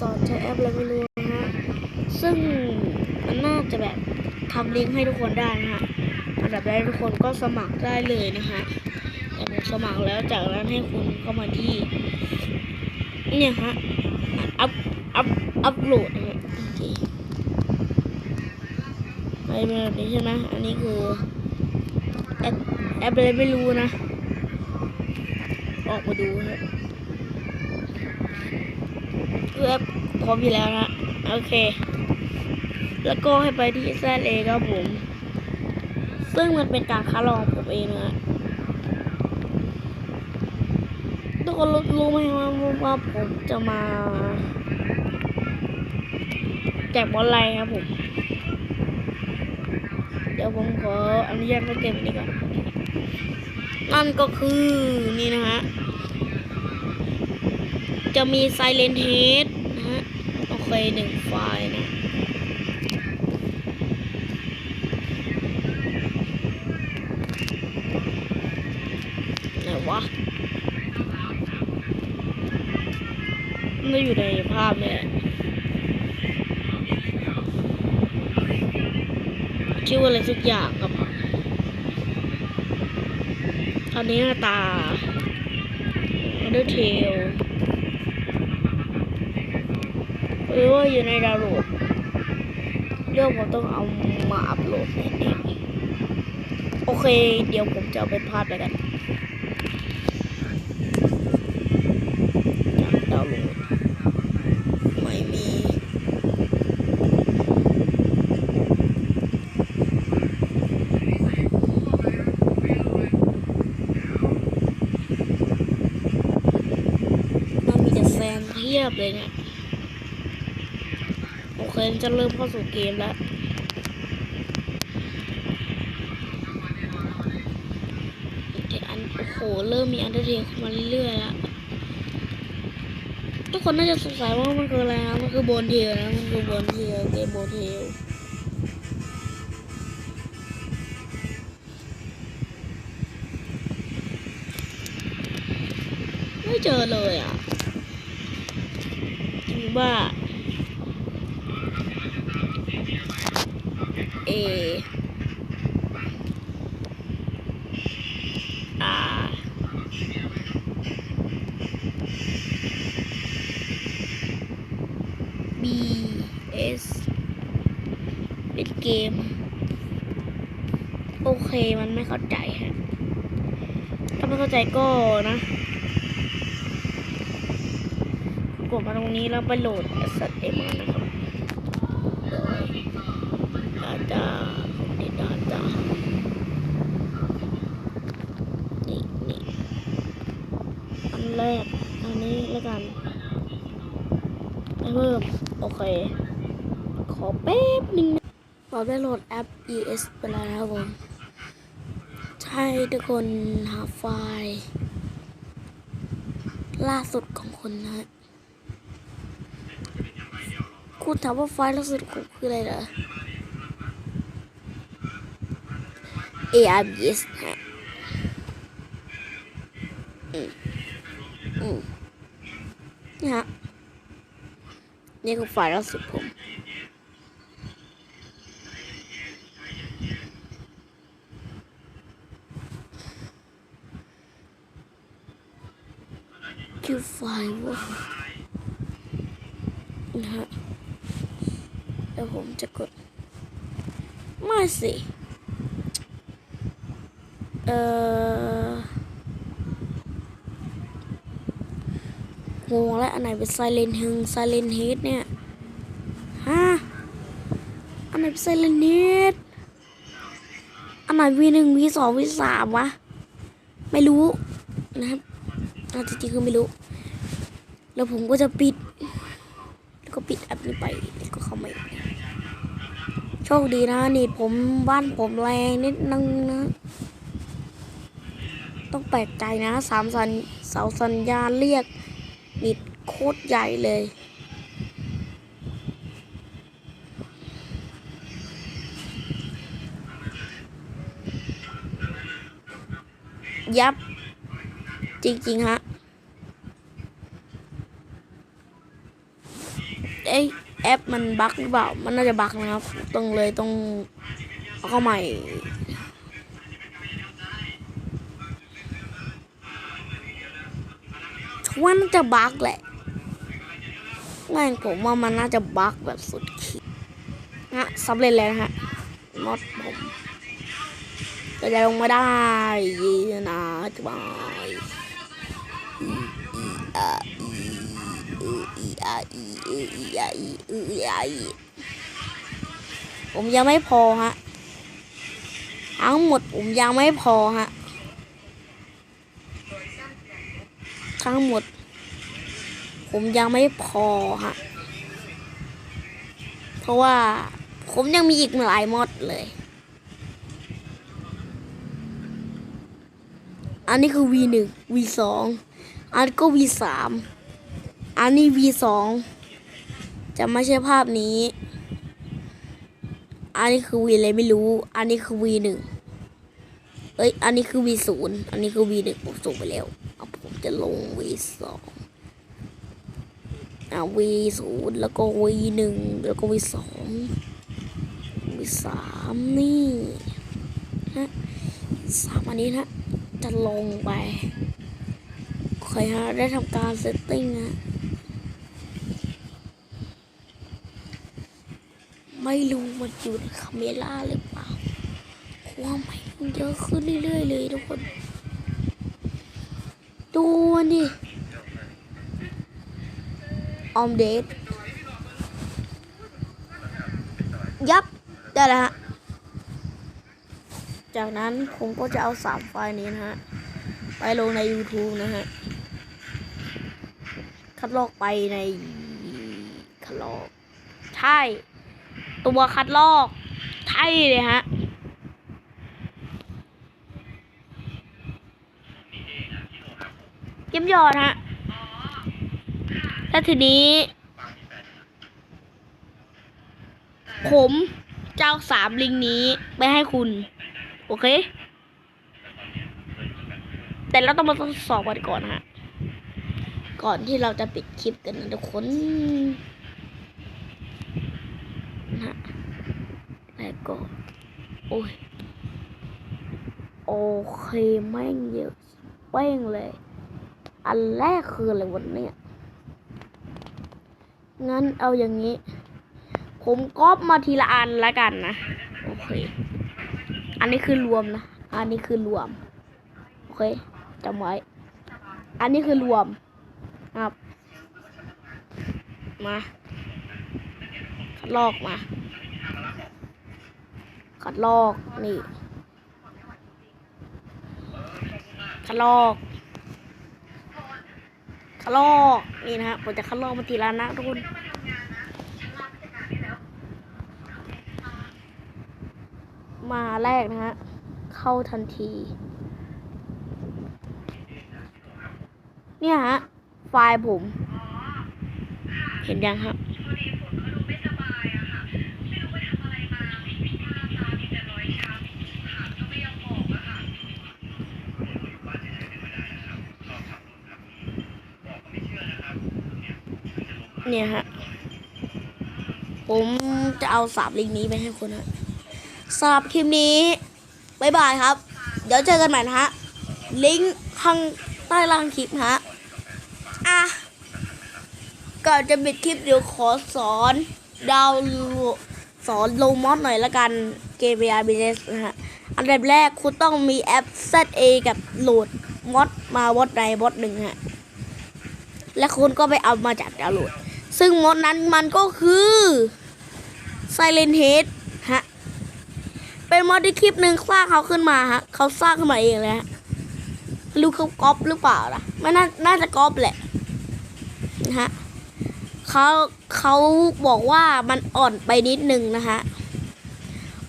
สอนใช้แอปอะไรไม่รู้นะฮะ ซึ่งมันน่าจะแบบทำลิงก์ให้ทุกคนได้นะฮะ อันดับแรกทุกคนก็สมัครได้เลยนะฮะแต่สมัครแล้วจากนั้นให้คุณเข้ามาที่ เนี่ยฮะ อัพ อัพ อัพโหลดนะฮะอเคไปเป็นแบบนี้ใช่ไหมอันนี้คือ แอปแอปอะไรไม่รู้นะ ออกมาดูฮะ คือแอปพร้อมอยู่แล้วนะ โอเค แล้วก็ให้ไปที่ ZA ครับผม ซึ่งมันเป็นการคัดลองผมเองนะฮะทุกคนรู้ไหมว่าว่าผมจะมาแจกบอลไลครับผม เดี๋ยวผมขออนุญาตไปเก็บนนี้ก่อน นั่นก็คือนี่นะฮะ จะมี Silent Head นะฮะ โอเคหนึ่งไฟล์นะ ไหนวะไม่อยู่ในภาพเนี่ยชื่อว่าอะไรสักอย่างครับอันนี้หน้าตา Undertale ห รือว่าอยู่ในดาวน์โหลดเรื่องผมต้องเอามาอัพโหลดแน่ๆโอเค เดี๋ยวผมจะเอาเป็นภาพแล้วกันจากดาวน์โหลดไม่มีมันมีแต่แซมเทียบเลยเนี่ย เคจะเริ่มเข้าสู่เกมแล้วเด็กอันโอ้โหเริ่มมีอันเดอร์เทลเข้ามาเรื่อยๆแล้วทุกคนน่าจะสงสัยว่ามันคืออะไรนะมันคือโบนเทลนะมันคือโบนเทลเกมโบนเทลไม่เจอเลยอะจริงว่า ป็นเกม โอเคมันไม่เข้าใจฮะถ้าไม่เข้าใจก็นะกดมาตรงนี้แล้วไปโหลด Asset M นะครับโดยดานี่ดาดานี่นี่อันแรก อันนี้แล้วกันเพิ่ม โอเค ขอแป๊บหนึงนะ เราได้โหลดแอป ES ไปแล้วนะครับผมใช่ทุกคนหาไฟล์ ล่าสุดของคนนะฮะคุณถามว่าไฟล์ล่าสุดของคืออะไรเหรอ ARBS ฮะอืมอืมนี่ฮะนี่คือไฟล์ล่าสุดผม ไฟล์ว่านะฮะแล้วผมจะกด ไม่สิ เอ่องงแล้วอันไหนเป็นไซเลน h ึงไซเลน h ฮดเนี่ย ฮะ อันไหนเป็นไซเลน h ฮดอันไหน V หนึ่ง V สอง V สามวะ ไม่รู้นะครับอาจริงๆคือไม่รู้ แล้วผมก็จะปิด แล้วก็ปิดแอปนี้ไปแล้วก็เข้ามาอีกโชคดีนะนี่ผมบ้านผมแรงนิดนึงนะ ต้องแปลกใจนะสามสัญเสาสัญญาณเรียกนิดโคตรใหญ่เลยยับ จริง ๆ ฮะ เอ้ยแอปมันบั๊กหรือเปล่า มันน่าจะบั๊กนะครับ ต้องเลยต้องเอาเข้าใหม่ ว่าน่าจะบั๊กแหละแม่งผมว่ามันน่าจะบั๊กแบบสุดขีดนะสำเร็จแล้วนะฮะมอดผมก็จะลงมาได้ยีนะจะบายอีอีอา อาอีอืออีอาอีอืออาอีผมยังไม่พอฮะทั้งหมดผมยังไม่พอฮะทั้งหมด ผมยังไม่พอฮะเพราะว่าผมยังมีอีกหลายมอดเลย อันนี้คือ V1 V2 อันนก็ V3 อันนี้ V2 จะไม่ใช่ภาพนี้ อันนี้คือ V อะไรไม่รู้ อันนี้คือ V1 เอ้ย อันนี้คือ V0 อันนี้คือ V1 ผมส่งไปแล้วเอาผมจะลง V2 อ่า V0 แล้วก็ V1 แล้วก็ V2 V3 นี่ฮะสามอันนี้นะ จะลงไปใครฮะได้ทำการเซตติ้งนะ ไม่รู้มันอยู่ในคาเมล่าหรือเปล่าความไม่มันเยอะขึ้นเรื่อยๆเลยทุกคน ดูนดิออมเดทยับ ได้แล้วฮะ จากนั้นผมก็จะเอาสามไฟล์นี้นะฮะ ไปลงใน YouTube นะฮะ คัดลอกไปในคัดลอก ใช่ ตัวคัดลอกใช่เลยฮะเก็บยอดฮะแล้วทีนี้ ผมเจะเอาสามลิงนี้ไปให้คุณ โอเค แต่เราต้องมาทดสอบกันก่อนฮะ ก่อนที่เราจะปิดคลิปกันนะทุกคนนะฮะ แล้วก็โอ้ย โอเคแม่งเยอะแป้งเลย อันแรกคืออะไรวันเนี้ยงั้นเอาอย่างนี้ ผมก๊อปมาทีละอันละกันนะ โอเค อันนี้คือรวมนะ อันนี้คือรวม โอเคจำไว้ อันนี้คือรวมครับ มา ลอกมา คัดลอกนี่คัดลอกคัดลอกนี่นะฮะผมจะคัดลอกมาทีละนะทุกคนมาแรกนะฮะ เข้าทันที เนี่ยฮะ ไฟล์ผม เห็นยังครับ เนี่ยฮะ ผมจะเอาสามลิงก์นี้ไปให้คุณฮะสำหรับคลิปนี้บายบายครับ เดี๋ยวเจอกันใหม่นะฮะ ลิงก์ข้างใต้ล่างคลิปฮะ อะ ก่อนจะปิดคลิปเดี๋ยวขอสอนดาวน์โหลดสอนลมอดหน่อยละกันเกม VR Business นะฮะ อันดับแรกคุณต้องมีแอป ZA กับโหลดมอดมามอดใดมอดหนึ่งฮะ และคุณก็ไปเอามาจากดาวโหลด ซึ่งมดนั้นมันก็คือ Silent Head ฮะ เป็นมดที่คลิปหนึ่งสร้างเขาขึ้นมาฮะ เขาสร้างขึ้นมาเองเลยฮะรู้เขาก๊อปหรือเปล่าล่ะไม่น่าน่าจะก๊อปแหละนะฮะเขาเขาบอกว่ามันอ่อนไปนิดนึงนะฮะ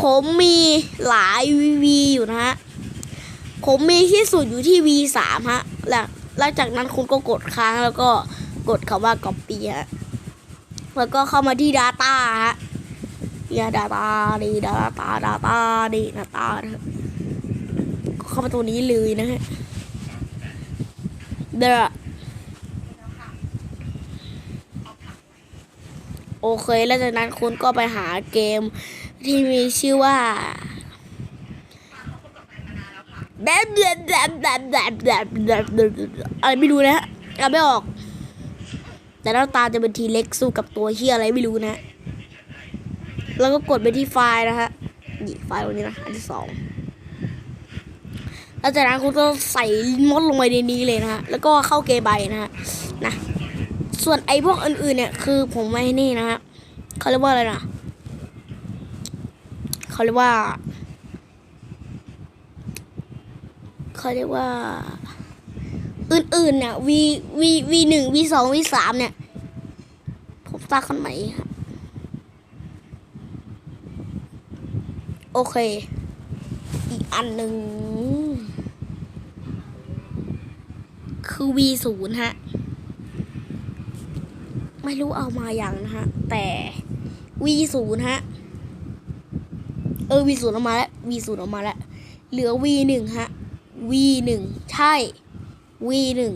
ผมมีหลาย VV อยู่นะฮะ ผมมีที่สุดอยู่ที่ V3 ฮะ แล้วหลังจากนั้นคุณก็กดค้างแล้วก็กดคำว่า copy ฮะ แล้วก็เข้ามาที่ data ฮะเนี่ย data ดี data data ดี data นะครับก็เข้ามาตัวนี้เลยนะฮะเดอโอเค แล้วจากนั้นคุณก็ไปหาเกมที่มีชื่อว่าแบบแบบแบบแบบแบบแบบแบบอะไรไม่รู้นะฮะอ่านไม่ออก แต่หน้าตาจะเป็นทีเล็กสู้กับตัวเฮียอะไรไม่รู้นะ แล้วก็กดไปที่ไฟล์นะฮะนี่ไฟล์วันนี้นะอันที่สองแล้วจากนั้นคุณก็ใส่มดลงไปในนี้เลยนะฮะ แล้วก็เข้าเกมไปนะฮะ นะ ส่วนไอ้พวกอื่นๆเนี่ย คือผมไม่นี่นะฮะเขาเรียกว่าอะไรนะเขาเรียกว่าเขาเรียกว่า อื่นๆเนี่ย v v v หนึ่ง v สอง v สามเนี่ย ผมสร้างขึ้นใหม่ครับ โอเค อีกอันหนึ่ง คือ v ศูนย์ฮะ ไม่รู้เอามาอย่างนะฮะ แต่ v ศูนย์ฮะ เออ v ศูนย์ออกมาแล้ว v ศูนย์ออกมาแล้ว เหลือ v หนึ่งฮะ v หนึ่งใช่ v หนึ่ง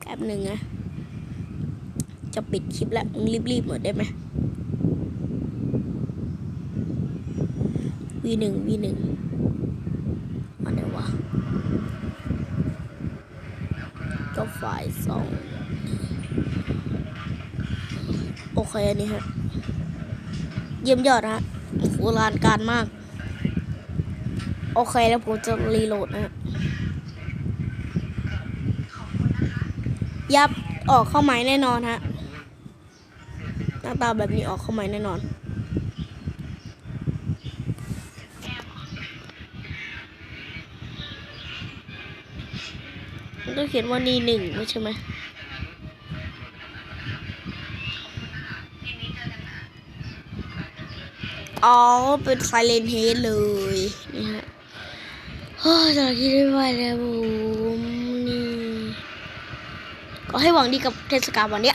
แป๊บหนึ่งนะ จะปิดคลิปแล้วรีบๆหน่อยได้ไหม v หนึ่ง v หนึ่งอันไหนวะก็ไฟล์สองโอเคอันนี้ฮะ เยี่ยมยอดฮะโอ้โหลานการมาก โอเคแล้วผมจะรีโหลดนะฮะ ยับออกเข้าใหม่แน่นอนฮะหน้าตาแบบนี้ออกเข้าใหม่แน่นอน มันต้องเขียนว่านี่หนึ่งไม่ใช่ไหมอ๋อ เป็นไซเลนเฮดเลย นี่ฮะเฮ้ยจะคิดไม่ไหวแล้วผม ก็ให้หวังดีกับเทศกาลวันนี้